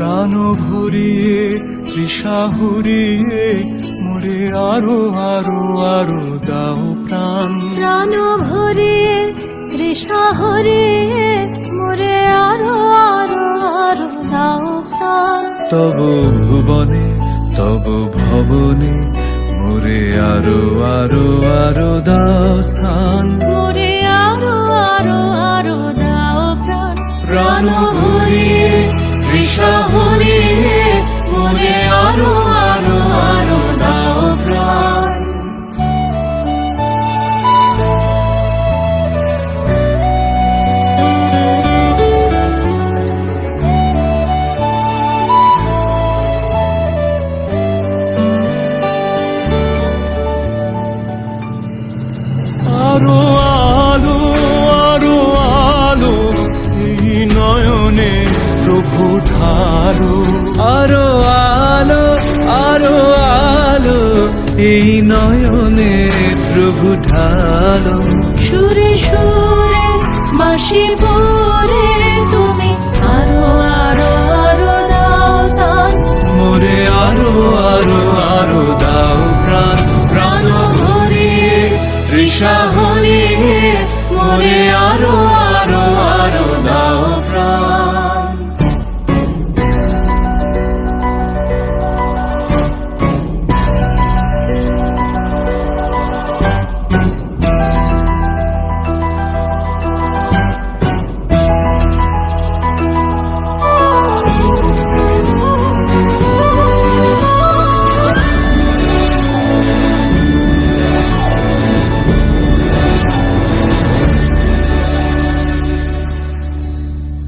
প্রাণ ভরিয়ে তৃষা হরিয়ে মোরে আরও আরও আরও দাও প্রাণ। প্রাণ ভরিয়ে তৃষা হরিয়ে মোরে আরও আরও আরও দাও প্রাণ। তব ভুবনে তব ভবনে মোরে আরও আরও আরও দাও স্থান। মোরে আরও আরও আরও দাও প্রাণ। প্রাণ ভরিয়ে তৃষা মনে আরও আরও আরও। এই নয়নে প্রভু ঢালো সুরে সুরে বাঁশি পরে তুমি আরও আরও আরও দাও তান মোরে আরও আরও আরও দাও প্রাণ। প্রাণ ভরিয়ে তৃষা হরিয়ে মোরে আরও আরও আরও দাও প্রাণ।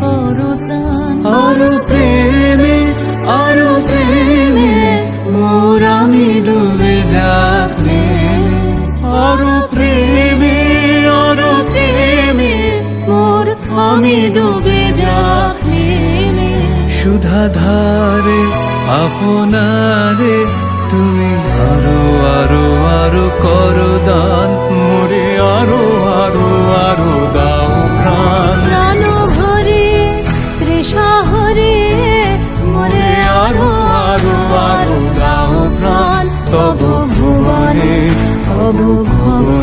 করো আরও প্রেমে আরও প্রেমে, মোর আমি ডুবে যাক প্রেমে আরও প্রেমে আরও প্রেমে, মোর আমি ডুবে যাক প্রেমে সুধা ধারে আপনারে তুমি আরও আরও আরও করো দান। মোরে দাও